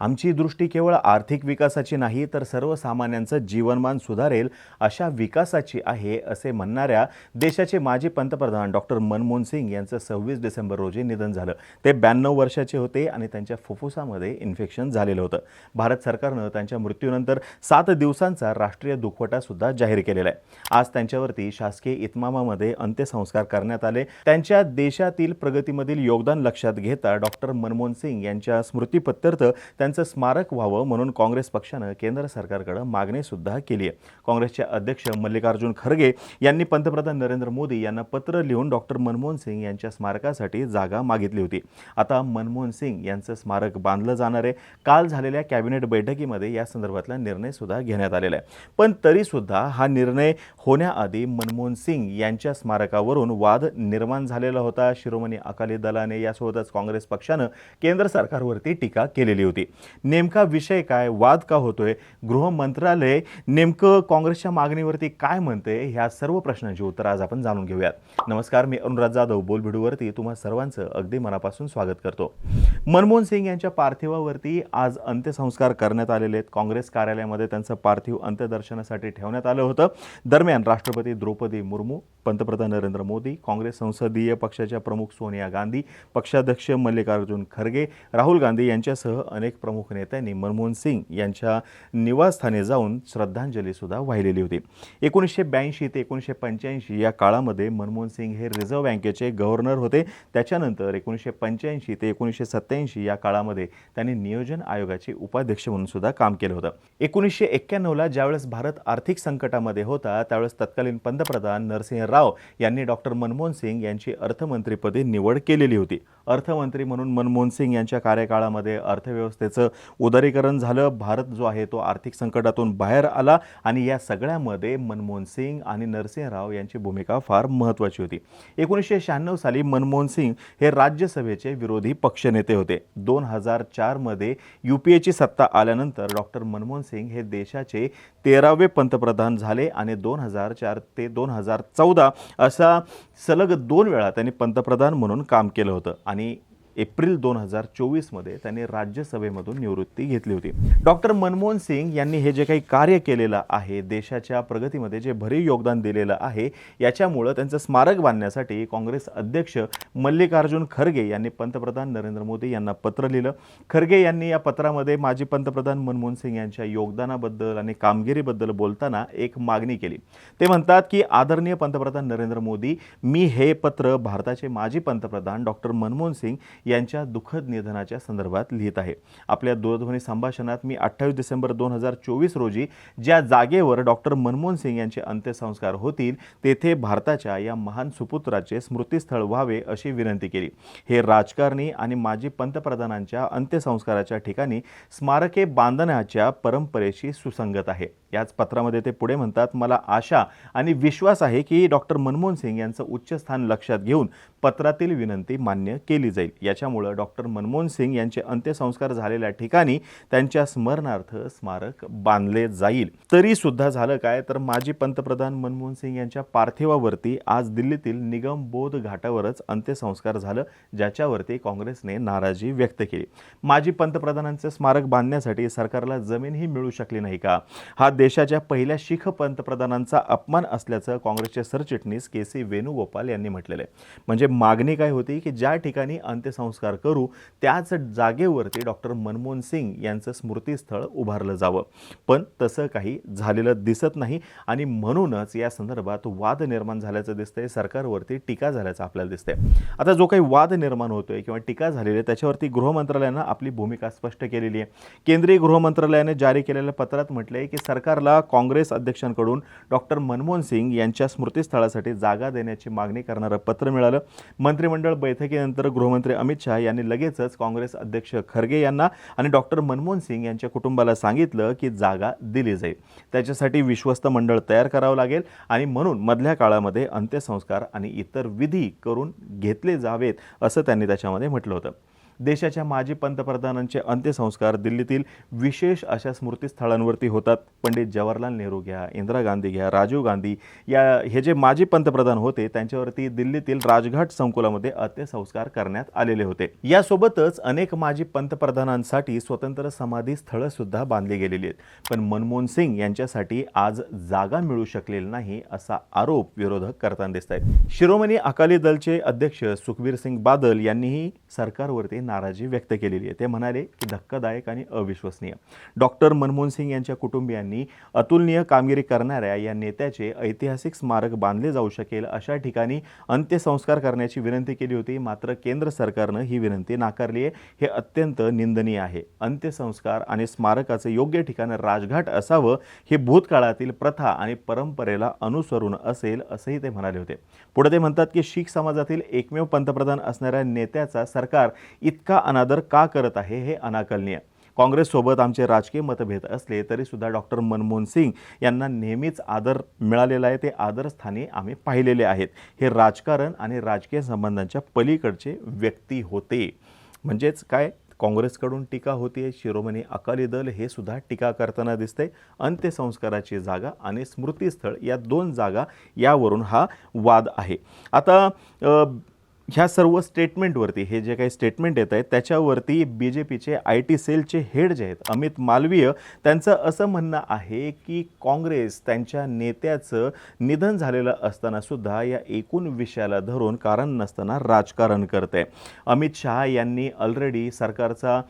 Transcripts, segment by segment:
आमची दृष्टी केवळ आर्थिक विकासाची नाही तर सर्वसामान्यांचं जीवनमान सुधारेल अशा विकासाची आहे असे म्हणणाऱ्या देशाचे माजी पंतप्रधान डॉक्टर मनमोहन सिंग यांचं सव्वीस डिसेंबर रोजी निधन झालं. ते ब्याण्णव वर्षाचे होते आणि त्यांच्या फुफ्फुसामध्ये इन्फेक्शन झालेलं होतं. भारत सरकारनं त्यांच्या मृत्यूनंतर सात दिवसांचा राष्ट्रीय दुखवटासुद्धा जाहीर केलेला आहे. आज त्यांच्यावरती शासकीय इतमामामध्ये अंत्यसंस्कार करण्यात आले. त्यांच्या देशातील प्रगतीमधील योगदान लक्षात घेता डॉक्टर मनमोहन सिंग यांच्या स्मृतीपत्यर्थ त्यांचं स्मारक व्हावं म्हणून काँग्रेस पक्षानं केंद्र सरकारकडे मागणीसुद्धा केली आहे काँग्रेसचे अध्यक्ष मल्लिकार्जुन खरगे यांनी पंतप्रधान नरेंद्र मोदी यांना पत्र लिहून डॉक्टर मनमोहन सिंग यांच्या स्मारकासाठी जागा मागितली होती. आता मनमोहन सिंग यांचं स्मारक बांधलं जाणार आहे. काल झालेल्या कॅबिनेट बैठकीमध्ये या संदर्भातला निर्णयसुद्धा घेण्यात आलेला आहे. पण तरीसुद्धा हा निर्णय होण्याआधी मनमोहन सिंग यांच्या स्मारकावरून वाद निर्माण झालेला होता. शिरोमणी अकाली दलाने यासोबतच काँग्रेस पक्षानं केंद्र सरकारवरती टीका केलेली होती. नेमका विषय काय? वाद का होतोय? गृह मंत्रालय नेमकं काँग्रेसच्या मागणीवरती काय म्हणते ह्या सर्व प्रश्नांची उत्तर आज आपण जाणून घेऊयात. नमस्कार मी अनुराग जाधव बोलभिडूवरती तुम्हा सर्वांचं अगदी मनापासून स्वागत करतो. मनमोहन सिंग यांच्या पार्थिवावरती आज अंत्यसंस्कार करण्यात आलेले आहेत. काँग्रेस कार्यालयामध्ये त्यांचं पार्थिव अंत्यदर्शनासाठी ठेवण्यात आलं होतं. दरम्यान राष्ट्रपती द्रौपदी मुर्मू पंतप्रधान नरेंद्र मोदी काँग्रेस संसदीय पक्षाच्या प्रमुख सोनिया गांधी पक्षाध्यक्ष मल्लिकार्जुन खरगे राहुल गांधी यांच्यासह अनेक प्रमुख नेत्यांनी मनमोहन सिंग यांच्या निवासस्थानी जाऊन श्रद्धांजलीसुद्धा वाहिलेली होती. एकोणीसशे ब्याऐंशी ते एकोणीसशे पंच्याऐंशी या काळामध्ये मनमोहन सिंग हे रिझर्व्ह बँकेचे गव्हर्नर होते. त्याच्यानंतर एकोणीसशे पंच्याऐंशी ते एकोणीसशे सत्त्याऐंशी या काळामध्ये त्यांनी नियोजन आयोगाचे उपाध्यक्ष म्हणून सुद्धा काम केलं होतं. एकोणीसशे एक्क्याण्णवला ज्यावेळेस भारत आर्थिक संकटामध्ये होता त्यावेळेस तत्कालीन पंतप्रधान नरसिंह राव यांनी डॉक्टर मनमोहन सिंग यांची अर्थमंत्रीपदी निवड केलेली होती. अर्थमंत्री म्हणून मनमोहन सिंग यांच्या कार्यकाळामध्ये अर्थव्यवस्थेचं उदारीकरण झालं. भारत जो आहे तो आर्थिक संकटातून बाहेर आला आणि या सगळ्यामध्ये मनमोहन सिंग आणि नरसिंह राव यांची भूमिका फार महत्त्वाची होती. एकोणीसशे शहाण्णव साली मनमोहन सिंग हे राज्यसभेचे विरोधी पक्षनेते होते. दोन हजार चारमध्ये यू पी एची सत्ता आल्यानंतर डॉक्टर मनमोहन सिंग हे देशाचे तेरावे पंतप्रधान झाले आणि दोन हजार चार ते दोन हजार चौदा असा सलग दोन वेळा त्यांनी पंतप्रधान म्हणून काम केलं होतं. आणि एप्रिल दोन हजार चोवीसमध्ये त्यांनी राज्यसभेमधून निवृत्ती घेतली होती. डॉक्टर मनमोहन सिंग यांनी हे जे काही कार्य केलेलं आहे देशाच्या प्रगतीमध्ये जे भरीव योगदान दिलेलं आहे याच्यामुळं त्यांचं स्मारक बांधण्यासाठी काँग्रेस अध्यक्ष मल्लिकार्जुन खरगे यांनी पंतप्रधान नरेंद्र मोदी यांना पत्र लिहिलं. खरगे यांनी या पत्रामध्ये माजी पंतप्रधान मनमोहन सिंग यांच्या योगदानाबद्दल आणि कामगिरीबद्दल बोलताना एक मागणी केली. ते म्हणतात की आदरणीय पंतप्रधान नरेंद्र मोदी मी हे पत्र भारताचे माजी पंतप्रधान डॉक्टर मनमोहन सिंग यांच्या दुःखद निधनाच्या संदर्भात लिहित आहे. आपल्या दूरध्वनी संभाषणात मी अठ्ठावीस डिसेंबर दोन हजार चोवीस रोजी ज्या जागेवर डॉक्टर मनमोहन सिंग यांचे अंत्यसंस्कार होतील तेथे भारताच्या या महान सुपुत्राचे स्मृतीस्थळ व्हावे अशी विनंती केली. हे राजकारणी आणि माजी पंतप्रधानांच्या अंत्यसंस्काराच्या ठिकाणी स्मारके बांधण्याच्या परंपरेशी सुसंगत आहे. याच पत्रामध्ये ते पुढे म्हणतात मला आशा आणि विश्वास आहे की डॉक्टर मनमोहन सिंग यांचं उच्च स्थान लक्षात घेऊन पत्रातील विनंती मान्य केली जाईल. याच्यामुळं डॉक्टर मनमोहन सिंग यांचे अंत्यसंस्कार झालेल्या ठिकाणी त्यांच्या स्मरणार्थ स्मारक बांधले जाईल. तरी सुद्धा झालं काय? तर माजी पंतप्रधान मनमोहन सिंग यांच्या पार्थिवावरती आज दिल्लीतील निगम बोध घाटावरच अंत्यसंस्कार झालं ज्याच्यावरती काँग्रेसने नाराजी व्यक्त केली. माजी पंतप्रधानांचे स्मारक बांधण्यासाठी सरकारला जमीनही मिळू शकली नाही का? हा देशाच्या पहिल्या शीख पंतप्रधानांचा अपमान असल्याचं काँग्रेसचे सरचिटणीस के सी वेणुगोपाल यांनी म्हटलेलं आहे. म्हणजे मागणी काय होती की ज्या ठिकाणी अंत्यसंस्कार करू त्याच जागेवरती डॉक्टर मनमोहन सिंग यांचं स्मृतीस्थळ उभारलं जावं. पण तसं काही झालेलं दिसत नाही आणि म्हणूनच या संदर्भात वाद निर्माण झाल्याचं दिसतंय सरकारवरती टीका झाल्याचं आपल्याला दिसतंय. आता जो काही वाद निर्माण होतोय किंवा टीका झालेली आहे त्याच्यावरती गृहमंत्रालयानं आपली भूमिका स्पष्ट केलेली आहे. केंद्रीय गृहमंत्रालयानं जारी केलेल्या पत्रात म्हटलं आहे की सरकारला काँग्रेस अध्यक्षांकडून डॉक्टर मनमोहन सिंग यांच्या स्मृतीस्थळासाठी जागा देण्याची मागणी करणारं पत्र मिळालं. मंत्रिमंडळ बैठकीनंतर गृहमंत्री अमित शहा यांनी लगेचच काँग्रेस अध्यक्ष खरगे यांना आणि डॉक्टर मनमोहन सिंग यांच्या कुटुंबाला सांगितलं की जागा दिली जाईल. त्याच्यासाठी विश्वस्त मंडळ तयार करावं लागेल आणि म्हणून मधल्या काळामध्ये अंत्यसंस्कार आणि इतर विधी करून घेतले जावेत असं त्यांनी त्याच्यामध्ये म्हटलं होतं. देशाच्या माजी पंतप्रधानांचे अंत्यसंस्कार दिल्लीतील विशेष अशा स्मृतीस्थळांवरती होतात. पंडित जवाहरलाल नेहरू घ्या इंदिरा गांधी घ्या राजीव गांधी या हे जे माजी पंतप्रधान होते त्यांच्यावरती दिल्लीतील राजघाट संकुलामध्ये अंत्यसंस्कार करण्यात आलेले होते. यासोबतच अनेक माजी पंतप्रधानांसाठी स्वतंत्र समाधी स्थळं सुद्धा बांधली गेलेली आहेत. पण मनमोहन सिंग यांच्यासाठी आज जागा मिळू शकलेली नाही असा आरोप विरोधक करताना दिसत आहेत शिरोमणी अकाली दलचे अध्यक्ष सुखबीर सिंग बादल यांनीही सरकारवरती नाराजी व्यक्त केलेली आहे. ते म्हणाले की धक्कादायक आणि अविश्वसनीय. डॉक्टर मनमोहन सिंग यांच्या कुटुंबियांनी अतुलनीय कामगिरी करणाऱ्या या नेत्याचे ऐतिहासिक स्मारक बांधले जाऊ शकेल अशा ठिकाणी अंत्यसंस्कार करण्याची विनंती केली होती. मात्र केंद्र सरकारनं ही विनंती नाकारली आहे. हे अत्यंत निंदनीय आहे. अंत्यसंस्कार आणि स्मारकाचे योग्य ठिकाण राजघाट असावं हे भूतकाळातील प्रथा आणि परंपरेला अनुसरून असेल असंही ते म्हणाले होते. पुढे ते म्हणतात की शीख समाजातील एकमेव पंतप्रधान असणाऱ्या नेत्याचा सरकार इतका अनादर का करत आहे हे अनाकलनीय. काँग्रेससोबत आमचे राजकीय मतभेद असले तरीसुद्धा डॉक्टर मनमोहन सिंग यांना नेहमीच आदर मिळालेला आहे ते आदरस्थानी आम्ही पाहिलेले आहेत. हे राजकारण आणि राजकीय संबंधांच्या पलीकडचे व्यक्ती होते. म्हणजेच काय? काँग्रेसकडून टीका होतीये शिरोमणी अकाली दल हे सुद्धा टीका करताना दिसते अंत्यसंस्काराची जागा आणि स्मृतीस्थळ या दोन जागा यावरून हा वाद आहे. आता ह्या सर्व स्टेटमेंटवरती हे जे काही स्टेटमेंट येत आहेत त्याच्यावरती बी जे पीचे आय टी सेलचे हेड जे आहेत अमित मालवीय त्यांचं असं म्हणणं आहे की काँग्रेस त्यांच्या नेत्याचं निधन झालेलं असताना सुद्धा या एकूण विषयाला धरून कारण नसताना राजकारण करते. अमित शहा यांनी ऑलरेडी सरकारचा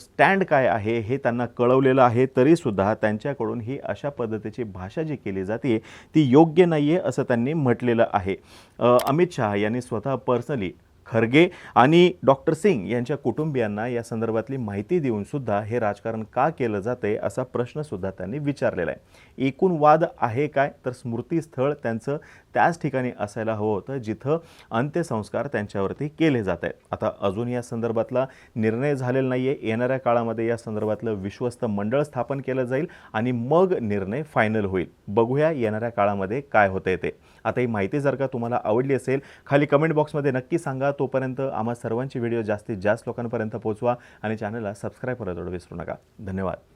स्टँड काय आहे हे त्यांना कळवलेलं आहे तरीसुद्धा त्यांच्याकडून ही अशा पद्धतीची भाषा जी केली जाते ती योग्य नाही आहे असं त्यांनी म्हटलेलं आहे. अमित शहा यांनी स्वतः personally. खरगे आणि डॉक्टर सिंग यांच्या कुटुंबियांना या संदर्भातली माहिती देऊन सुद्धा हे राजकारण का केलं जाते असा प्रश्न सुद्धा त्यांनी विचारलेला आहे. एकूण वाद आहे काय? तर स्मृतीस्थळ त्यांचं त्याच ठिकाणी असायला हवं होतं जिथं अंत्यसंस्कार त्यांच्यावरती केले जात आहेत आता अजून या संदर्भातला निर्णय झालेला नाही आहे येणाऱ्या काळामध्ये या संदर्भातलं विश्वस्त मंडळ स्थापन केलं जाईल आणि मग निर्णय फायनल होईल. बघूया येणाऱ्या काळामध्ये काय होतं ते. आता ही माहिती जर का तुम्हाला आवडली असेल खाली कमेंट बॉक्समध्ये नक्की सांगा. तोपर्यंत आम्हा सर्वांची व्हिडिओ जास्तीत जास्त लोकांपर्यंत पोहोचवा आणि चॅनलला सबस्क्राईब करायला विसरू नका. धन्यवाद.